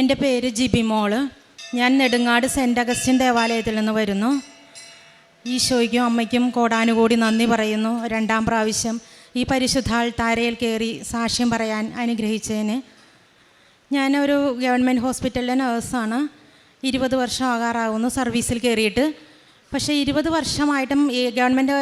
എന്റെ പേര് ജിബി മോൾ ഞാൻ നെടുങ്ങാട് സെന്റ് അഗസ്റ്റിൻ ദേവാലയത്തിൽ നിന്ന് വരുന്നു. ഈശോയ്ക്കും അമ്മയ്ക്കും കോടാനുകൂടി നന്ദി പറയുന്നു. രണ്ടാം പ്രാവശ്യം ഈ പരിശുദ്ധാൾ താരയിൽ കയറി സാക്ഷ്യം പറയാൻ അനുഗ്രഹിച്ചതിന്. ഞാനൊരു ഗവൺമെന്റ് ഹോസ്പിറ്റലിലെ നേഴ്സാണ്. ഇരുപത് വർഷം ആകാറാവുന്നു സർവീസിൽ കയറിയിട്ട്. പക്ഷേ ഇരുപത് വർഷമായിട്ടും ഈ ഗവൺമെന്റ്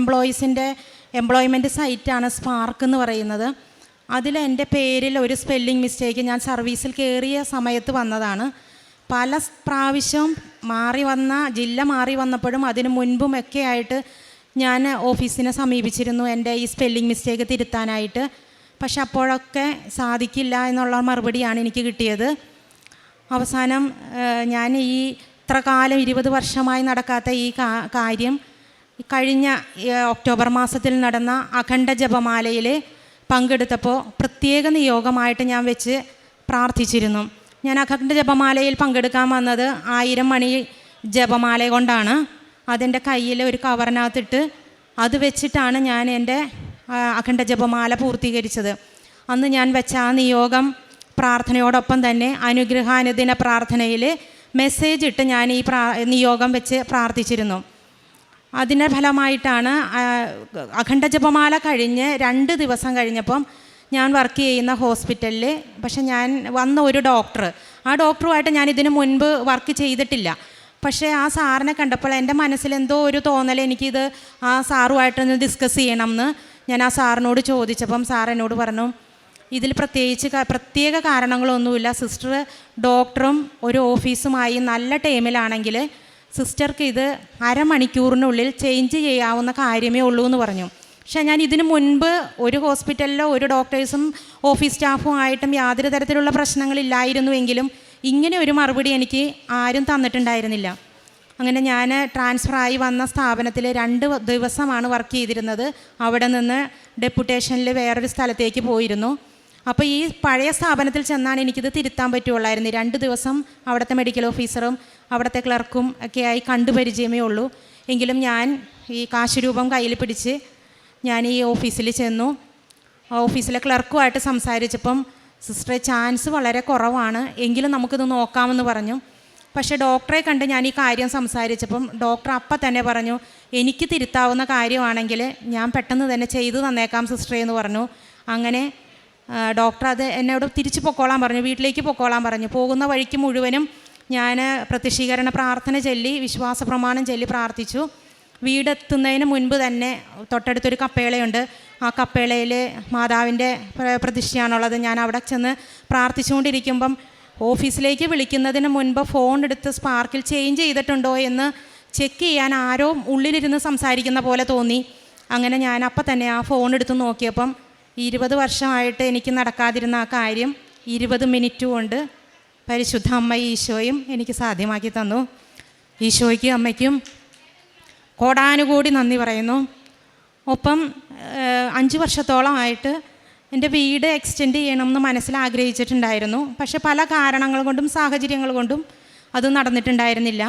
എംപ്ലോയീസിന്റെ എംപ്ലോയ്മെന്റ് സൈറ്റാണ് സ്പാർക്ക് എന്ന് പറയുന്നത്. അതിൽ എന്റെ പേരിൽ ഒരു സ്പെല്ലിംഗ് മിസ്റ്റേക്ക് ഞാൻ സർവീസിൽ കയറിയ സമയത്ത് വന്നതാണ്. പല പ്രാവശ്യം മാറി വന്ന ജില്ല മാറി വന്നപ്പോഴും അതിന് മുൻപും ഒക്കെ ആയിട്ട് ഞാൻ ഓഫീസിനെ സമീപിച്ചിരുന്നു എന്റെ ഈ സ്പെല്ലിംഗ് മിസ്റ്റേക്ക് തിരുത്താനായിട്ട്. പക്ഷെ അപ്പോഴൊക്കെ സാധിക്കില്ല എന്നുള്ള മറുപടിയാണ് എനിക്ക് കിട്ടിയത്. അവസാനം ഞാൻ ഈ ഇത്ര കാലം ഇരുപത് വർഷമായി നടക്കാത്ത ഈ കാര്യം കഴിഞ്ഞ ഒക്ടോബർ മാസത്തിൽ നടന്ന അഖണ്ഡ ജപമാലയിൽ പങ്കെടുത്തപ്പോൾ പ്രത്യേക നിയോഗമായിട്ട് ഞാൻ വെച്ച് പ്രാർത്ഥിച്ചിരുന്നു. ഞാൻ അഖണ്ഡ ജപമാലയിൽ പങ്കെടുക്കാൻ വന്നത് ആയിരം മണി ജപമാല കൊണ്ടാണ്. അതെന്റെ കയ്യിൽ ഒരു കവറിനകത്തിട്ട് അത് വെച്ചിട്ടാണ് ഞാൻ എന്റെ അഖണ്ഡ ജപമാല പൂർത്തീകരിച്ചത്. അന്ന് ഞാൻ വെച്ച ആ നിയോഗം പ്രാർത്ഥനയോടൊപ്പം തന്നെ അനുഗ്രഹാനുദിന പ്രാർത്ഥനയിൽ മെസ്സേജ് ഇട്ട് ഞാൻ ഈ പ്രാ നിയോഗം വെച്ച് പ്രാർത്ഥിച്ചിരുന്നു. അതിന്റെ ഫലമായിട്ടാണ് അഖണ്ഡ ജപമാല കഴിഞ്ഞ് രണ്ട് ദിവസം കഴിഞ്ഞപ്പം ഞാൻ വർക്ക് ചെയ്യുന്ന ഹോസ്പിറ്റലിൽ പക്ഷെ ഞാൻ വന്ന ഒരു ഡോക്ടർ ആ ഡോക്ടറുമായിട്ട് ഞാൻ ഇതിനു മുൻപ് വർക്ക് ചെയ്തിട്ടില്ല. പക്ഷേ ആ സാറിനെ കണ്ടപ്പോൾ എന്റെ മനസ്സിൽ എന്തോ ഒരു തോന്നൽ എനിക്കിത് ആ സാറുമായിട്ടൊന്ന് ഡിസ്കസ് ചെയ്യണം എന്ന് ഞാൻ ആ സാറിനോട് ചോദിച്ചപ്പം സാർ എന്നോട് പറഞ്ഞു ഇതിൽ പ്രത്യേകിച്ച് പ്രത്യേക കാരണങ്ങളൊന്നുമില്ല. സിസ്റ്റർ ഡോക്ടറും ഒരു ഓഫീസുമായി നല്ല ടൈമിലാണെങ്കിൽ സിസ്റ്റർക്ക് ഇത് അരമണിക്കൂറിനുള്ളിൽ ചേഞ്ച് ചെയ്യാവുന്ന കാര്യമേ ഉള്ളൂ എന്ന് പറഞ്ഞു. പക്ഷേ ഞാൻ ഇതിനു മുൻപ് ഒരു ഹോസ്പിറ്റലിലോ ഒരു ഡോക്ടേഴ്സും ഓഫീസ് സ്റ്റാഫും ആയിട്ടും യാതൊരു തരത്തിലുള്ള പ്രശ്നങ്ങളില്ലായിരുന്നുവെങ്കിലും ഇങ്ങനെ ഒരു മറുപടി എനിക്ക് ആരും തന്നിട്ടുണ്ടായിരുന്നില്ല. അങ്ങനെ ഞാൻ ട്രാൻസ്ഫറായി വന്ന സ്ഥാപനത്തിൽ രണ്ട് ദിവസമാണ് വർക്ക് ചെയ്തിരുന്നത്. അവിടെ നിന്ന് ഡെപ്യൂട്ടേഷനിൽ വേറൊരു സ്ഥലത്തേക്ക് പോയിരുന്നു. അപ്പോൾ ഈ പഴയ സ്ഥാപനത്തിൽ ചെന്നാണ് എനിക്കിത് തിരുത്താൻ പറ്റുള്ളായിരുന്നു. രണ്ട് ദിവസം അവിടുത്തെ മെഡിക്കൽ ഓഫീസറും അവിടുത്തെ ക്ലർക്കും ഒക്കെയായി കണ്ടു പരിചയമേ ഉള്ളൂ. എങ്കിലും ഞാൻ ഈ കാശുരൂപം കയ്യിൽ പിടിച്ച് ഞാൻ ഈ ഓഫീസിൽ ചെന്നു. ഓഫീസിലെ ക്ലർക്കുമായിട്ട് സംസാരിച്ചപ്പം സിസ്റ്ററെ ചാൻസ് വളരെ കുറവാണ്. എങ്കിലും നമുക്കിത് നോക്കാമെന്ന് പറഞ്ഞു. പക്ഷേ ഡോക്ടറെ കണ്ട് ഞാൻ ഈ കാര്യം സംസാരിച്ചപ്പം ഡോക്ടർ അപ്പം തന്നെ പറഞ്ഞു എനിക്ക് തിരുത്താവുന്ന കാര്യമാണെങ്കിൽ ഞാൻ പെട്ടെന്ന് തന്നെ ചെയ്തു തന്നേക്കാം സിസ്റ്ററെ എന്ന് പറഞ്ഞു. അങ്ങനെ ഡോക്ടർ അത് എന്നോട് തിരിച്ചു പൊക്കോളാൻ പറഞ്ഞു വീട്ടിലേക്ക് പൊക്കോളാൻ പറഞ്ഞു. പോകുന്ന വഴിക്ക് മുഴുവനും ഞാൻ പ്രത്യക്ഷീകരണ പ്രാർത്ഥന ചൊല്ലി വിശ്വാസ പ്രമാണം ചൊല്ലി പ്രാർത്ഥിച്ചു. വീടെത്തുന്നതിന് മുൻപ് തന്നെ തൊട്ടടുത്തൊരു കപ്പേളയുണ്ട്. ആ കപ്പേളയിൽ മാതാവിന്റെ പ്ര- പ്രതിഷ്ഠയാണുള്ളത്. ഞാൻ അവിടെ ചെന്ന് പ്രാർത്ഥിച്ചുകൊണ്ടിരിക്കുമ്പം ഓഫീസിലേക്ക് വിളിക്കുന്നതിന് മുൻപ് ഫോൺ എടുത്ത് സ്പാർക്കിൽ ചേഞ്ച് ചെയ്തിട്ടുണ്ടോ എന്ന് ചെക്ക് ചെയ്യാൻ ആരോ ഉള്ളിലിരുന്ന് സംസാരിക്കുന്ന പോലെ തോന്നി. അങ്ങനെ ഞാൻ അപ്പം തന്നെ ആ ഫോൺ എടുത്ത് നോക്കിയപ്പം ഇരുപത് വർഷമായിട്ട് എനിക്ക് നടക്കാതിരുന്ന ആ കാര്യം ഇരുപത് മിനിറ്റ് കൊണ്ട് പരിശുദ്ധ അമ്മ ഈശോയും എനിക്ക് സാധ്യമാക്കി തന്നു. ഈശോയ്ക്കും അമ്മയ്ക്കും കോടാനുകൂടി നന്ദി പറയുന്നു. ഒപ്പം അഞ്ച് വർഷത്തോളമായിട്ട് എന്റെ വീട് എക്സ്റ്റെൻഡ് ചെയ്യണമെന്ന് മനസ്സിൽ ആഗ്രഹിച്ചിട്ടുണ്ടായിരുന്നു. പക്ഷെ പല കാരണങ്ങൾ കൊണ്ടും സാഹചര്യങ്ങൾ കൊണ്ടും അത് നടന്നിട്ടുണ്ടായിരുന്നില്ല.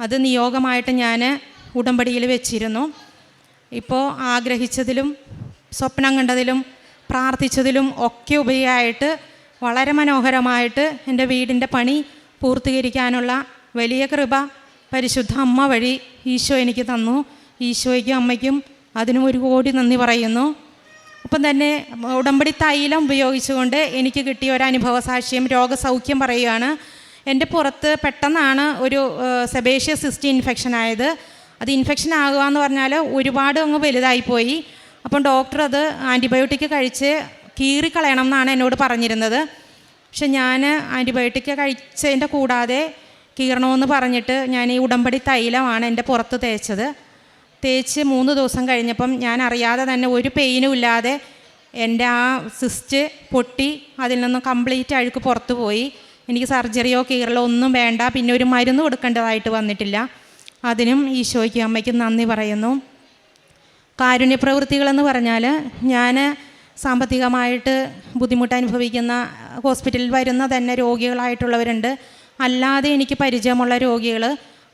അത് നിയോഗമായിട്ട് ഞാൻ ഉടമ്പടിയിൽ വെച്ചിരുന്നു. ഇപ്പോൾ ആഗ്രഹിച്ചതിലും സ്വപ്നം കണ്ടതിലും പ്രാർത്ഥിച്ചതിലും ഒക്കെ ഉപരിയായിട്ട് വളരെ മനോഹരമായിട്ട് എന്റെ വീടിന്റെ പണി പൂർത്തീകരിക്കാനുള്ള വലിയ കൃപ പരിശുദ്ധ അമ്മ വഴി ഈശോ എനിക്ക് തന്നു. ഈശോയ്ക്കും അമ്മയ്ക്കും അതിനും ഒരു കോടി നന്ദി പറയുന്നു. ഒപ്പം തന്നെ ഉടമ്പടി തൈലം ഉപയോഗിച്ചുകൊണ്ട് എനിക്ക് കിട്ടിയ ഒരു അനുഭവ സാക്ഷ്യം രോഗസൗഖ്യം പറയുകയാണ്. എന്റെ പുറത്ത് പെട്ടെന്നാണ് ഒരു സെബേഷ്യ സിസ്റ്റി ഇൻഫെക്ഷൻ ആയത്. അത് ഇൻഫെക്ഷൻ ആകുക എന്ന് പറഞ്ഞാൽ ഒരുപാട് അങ്ങ് വലുതായിപ്പോയി. അപ്പം ഡോക്ടർ അത് ആന്റിബയോട്ടിക് കഴിച്ച് കീറിക്കളയണം എന്നാണ് എന്നോട് പറഞ്ഞിരുന്നത്. പക്ഷെ ഞാൻ ആന്റിബയോട്ടിക് കഴിച്ചതിന്റെ കൂടാതെ കീറണമെന്ന് പറഞ്ഞിട്ട് ഞാൻ ഈ ഉടമ്പടി തൈലമാണ് എന്റെ പുറത്ത് തേച്ചത്. തേച്ച് മൂന്ന് ദിവസം കഴിഞ്ഞപ്പം ഞാൻ അറിയാതെ തന്നെ ഒരു പെയിനും ഇല്ലാതെ എന്റെ ആ സിസ്റ്റ് പൊട്ടി അതിൽ നിന്ന് കംപ്ലീറ്റ് അഴുക്ക് പുറത്തു പോയി. എനിക്ക് സർജറിയോ കീറലോ ഒന്നും വേണ്ട. പിന്നെ ഒരു മരുന്ന് കൊടുക്കേണ്ടതായിട്ട് വന്നിട്ടില്ല. അതിനും ഈശോയ്ക്കും അമ്മയ്ക്കും നന്ദി പറയുന്നു. കാരുണ്യ പ്രവൃത്തികളെന്ന് പറഞ്ഞാൽ ഞാൻ സാമ്പത്തികമായിട്ട് ബുദ്ധിമുട്ട് അനുഭവിക്കുന്ന ഹോസ്പിറ്റലിൽ വരുന്ന തന്നെ രോഗികളായിട്ടുള്ളവരുണ്ട്. അല്ലാതെ എനിക്ക് പരിചയമുള്ള രോഗികൾ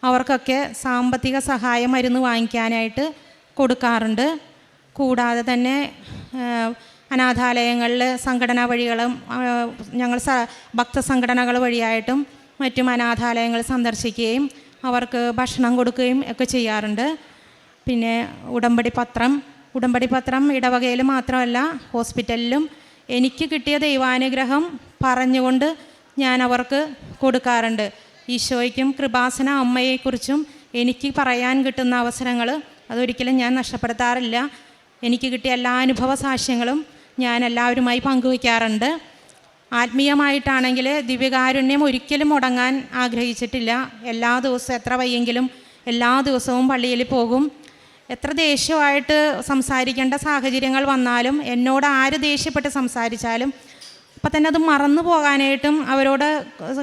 അവർക്കൊക്കെ സാമ്പത്തിക സഹായം മരുന്ന് വാങ്ങിക്കാനായിട്ട് കൊടുക്കാറുണ്ട്. കൂടാതെ തന്നെ അനാഥാലയങ്ങളിൽ സംഘടനാ വഴികളും ഞങ്ങൾ സ ഭക്തസംഘടനകൾ വഴിയായിട്ടും മറ്റും അനാഥാലയങ്ങൾ സന്ദർശിക്കുകയും അവർക്ക് ഭക്ഷണം കൊടുക്കുകയും ഒക്കെ ചെയ്യാറുണ്ട്. പിന്നെ ഉടമ്പടി പത്രം. ഉടമ്പടി പത്രം ഇടവകയിൽ മാത്രമല്ല ഹോസ്പിറ്റലിലും എനിക്ക് കിട്ടിയ ദൈവാനുഗ്രഹം പറഞ്ഞുകൊണ്ട് ഞാൻ അവർക്ക് കൊടുക്കാറുണ്ട്. ഈശോയ്ക്കും കൃപാസന അമ്മയെക്കുറിച്ചും എനിക്ക് പറയാൻ കിട്ടുന്ന അവസരങ്ങൾ അതൊരിക്കലും ഞാൻ നഷ്ടപ്പെടുത്താറില്ല. എനിക്ക് കിട്ടിയ എല്ലാ അനുഭവ സാക്ഷ്യങ്ങളും ഞാൻ എല്ലാവരുമായി പങ്കുവയ്ക്കാറുണ്ട്. ആത്മീയമായിട്ടാണെങ്കിൽ ദിവ്യകാരുണ്യം ഒരിക്കലും മുടങ്ങാൻ ആഗ്രഹിച്ചിട്ടില്ല. എല്ലാ ദിവസവും എത്ര വയ്യെങ്കിലും എല്ലാ ദിവസവും പള്ളിയിൽ പോകും. എത്ര ദേഷ്യമായിട്ട് സംസാരിക്കേണ്ട സാഹചര്യങ്ങൾ വന്നാലും എന്നോട് ആര് ദേഷ്യപ്പെട്ട് സംസാരിച്ചാലും അപ്പം തന്നെ അത് മറന്നു പോകാനായിട്ടും അവരോട്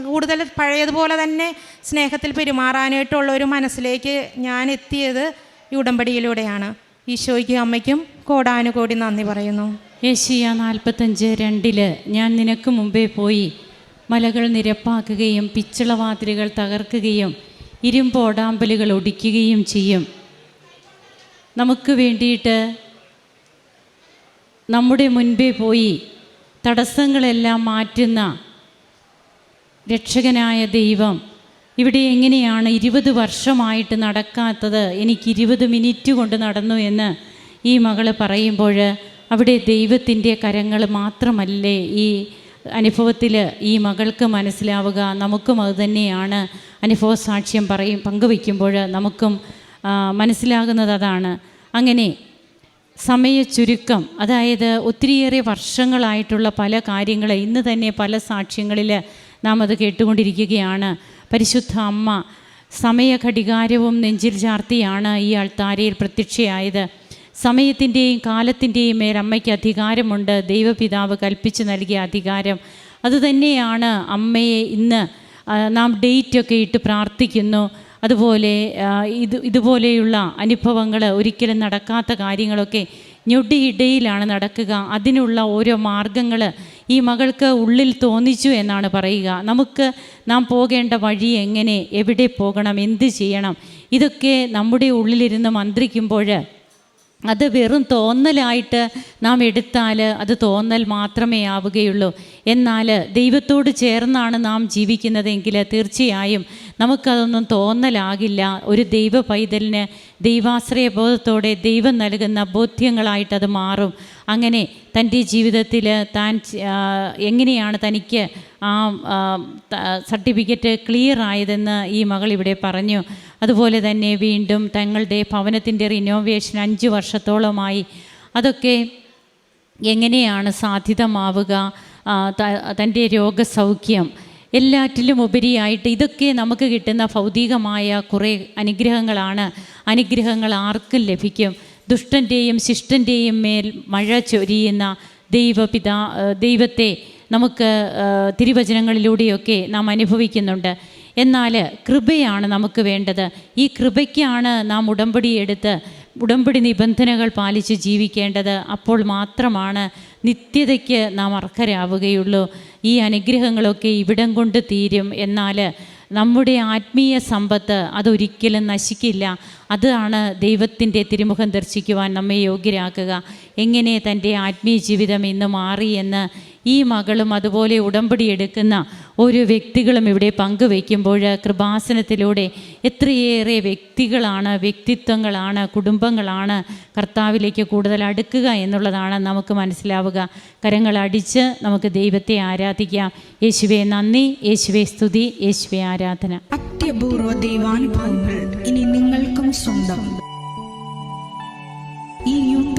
കൂടുതൽ പഴയതുപോലെ തന്നെ സ്നേഹത്തിൽ പെരുമാറാനായിട്ടുള്ള ഒരു മനസ്സിലേക്ക് ഞാൻ എത്തിയത് ഈ ഉടമ്പടിയിലൂടെയാണ്. ഈശോയ്ക്കും അമ്മയ്ക്കും കോടാനുകോടി നന്ദി പറയുന്നു. ഏഷ്യ നാൽപ്പത്തഞ്ച് രണ്ടിൽ ഞാൻ നിനക്ക് മുമ്പേ പോയി മലകൾ നിരപ്പാക്കുകയും പിച്ചളവാതിലുകൾ തകർക്കുകയും ഇരുമ്പോടാമ്പലുകൾ ഒടിക്കുകയും ചെയ്യും. നമുക്ക് വേണ്ടിയിട്ട് നമ്മുടെ മുൻപേ പോയി തടസ്സങ്ങളെല്ലാം മാറ്റുന്ന രക്ഷകനായ ദൈവം ഇവിടെ എങ്ങനെയാണ് ഇരുപത് വർഷമായിട്ട് നടക്കാത്തത്? എനിക്ക് ഇരുപത് മിനിറ്റ് കൊണ്ട് നടന്നു എന്ന് ഈ മകൾ പറയുമ്പോൾ അവിടെ ദൈവത്തിന്റെ കരങ്ങൾ മാത്രമല്ലേ ഈ അനുഭവത്തിൽ ഈ മകൾക്ക് മനസ്സിലാവുക? നമുക്കും അതുതന്നെയാണ് അനുഭവ സാക്ഷ്യം പറയും പങ്കുവയ്ക്കുമ്പോൾ നമുക്കും മനസ്സിലാകുന്നത് അതാണ്. അങ്ങനെ സമയ ചുരുക്കം അതായത് ഒത്തിരിയേറെ വർഷങ്ങളായിട്ടുള്ള പല കാര്യങ്ങൾ ഇന്ന് തന്നെ പല സാക്ഷ്യങ്ങളിൽ നാം അത് കേട്ടുകൊണ്ടിരിക്കുകയാണ്. പരിശുദ്ധ അമ്മ സമയഘടികാരവും നെഞ്ചിൽ ചാർത്തിയാണ് ഈ അൾത്താരയിൽ പ്രത്യക്ഷയായത്. സമയത്തിന്റെയും കാലത്തിന്റെയും മേൽ അമ്മയ്ക്ക് അധികാരമുണ്ട്. ദൈവപിതാവ് കൽപ്പിച്ചു നൽകിയ അധികാരം. അതുതന്നെയാണ് അമ്മയെ ഇന്ന് നാം ഡേറ്റൊക്കെ ഇട്ട് പ്രാർത്ഥിക്കുന്നു. അതുപോലെ ഇത് ഇതുപോലെയുള്ള അനുഭവങ്ങൾ ഒരിക്കലും നടക്കാത്ത കാര്യങ്ങളൊക്കെ ഞൊടിയിടയിലാണ് നടക്കുക. അതിനുള്ള ഓരോ മാർഗങ്ങൾ ഈ മകൾക്ക് ഉള്ളിൽ തോന്നിച്ചു എന്നാണ് പറയുക. നമുക്ക് നാം പോകേണ്ട വഴി എങ്ങനെ എവിടെ പോകണം എന്ത് ചെയ്യണം ഇതൊക്കെ നമ്മുടെ ഉള്ളിലിരുന്ന് മന്ത്രിക്കുമ്പോൾ അത് വെറും തോന്നലായിട്ട് നാം എടുത്താൽ അത് തോന്നൽ മാത്രമേ ആവുകയുള്ളൂ. എന്നാൽ ദൈവത്തോട് ചേർന്നാണ് നാം ജീവിക്കുന്നതെങ്കിൽ തീർച്ചയായും നമുക്കതൊന്നും തോന്നലാകില്ല. ഒരു ദൈവ പൈതലിന് ദൈവാശ്രയബോധത്തോടെ ദൈവം നൽകുന്ന ബോധ്യങ്ങളായിട്ടത് മാറും. അങ്ങനെ തന്റെ ജീവിതത്തിൽ താൻ എങ്ങനെയാണ് തനിക്ക് ആ സർട്ടിഫിക്കറ്റ് ക്ലിയർ ആയതെന്ന് ഈ മകൾ ഇവിടെ പറഞ്ഞു. അതുപോലെ തന്നെ വീണ്ടും തങ്ങളുടെ ഭവനത്തിന്റെ റിനോവേഷൻ അഞ്ച് വർഷത്തോളമായി. അതൊക്കെ എങ്ങനെയാണ് സാധ്യതമാവുക? തന്റെ രോഗസൗഖ്യം എല്ലാറ്റിലും ഉപരിയായിട്ട് ഇതൊക്കെ നമുക്ക് കിട്ടുന്ന ഭൗതികമായ കുറേ അനുഗ്രഹങ്ങളാണ്. അനുഗ്രഹങ്ങൾ ആർക്കും ലഭിക്കും. ദുഷ്ടന്റെയും ശിഷ്ടന്റെയും മേൽ മഴ ചൊരിയുന്ന ദൈവപിതാ ദൈവത്തെ നമുക്ക് തിരുവചനങ്ങളിലൂടെയൊക്കെ നാം അനുഭവിക്കുന്നുണ്ട്. എന്നാൽ കൃപയാണ് നമുക്ക് വേണ്ടത്. ഈ കൃപയ്ക്കാണ് നാം ഉടമ്പടി എടുത്ത് ഉടമ്പടി നിബന്ധനകൾ പാലിച്ച് ജീവിക്കേണ്ടത്. അപ്പോൾ മാത്രമാണ് നിത്യതയ്ക്ക് നാം അർഹരാവുകയുള്ളൂ. ഈ അനുഗ്രഹങ്ങളൊക്കെ ഇവിടം കൊണ്ട് തീരും എന്നാൽ നമ്മുടെ ആത്മീയ സമ്പത്ത് അതൊരിക്കലും നശിക്കില്ല. അതാണ് ദൈവത്തിന്റെ തിരുമുഖം ദർശിക്കുവാൻ നമ്മെ യോഗ്യരാക്കുക. എങ്ങനെ തന്റെ ആത്മീയ ജീവിതം ഇന്ന് മാറി എന്ന് ഈ മകളും അതുപോലെ ഉടമ്പടി എടുക്കുന്ന ഓരോ വ്യക്തികളും ഇവിടെ പങ്കുവയ്ക്കുമ്പോൾ കൃപാസനത്തിലൂടെ എത്രയേറെ വ്യക്തികളാണ് വ്യക്തിത്വങ്ങളാണ് കുടുംബങ്ങളാണ് കർത്താവിലേക്ക് കൂടുതൽ അടുക്കുക എന്നുള്ളതാണ് നമുക്ക് മനസ്സിലാവുക. കരങ്ങളടിച്ച് നമുക്ക് ദൈവത്തെ ആരാധിക്കാം. യേശുവെ നന്ദി. യേശുവെ സ്തുതി. യേശുവെ ആരാധന. അത്യപൂർവ ദൈവാനുഭവങ്ങൾ ഇനി നിങ്ങൾക്കും സ്വന്തം. ഈ യൂട്യൂബ്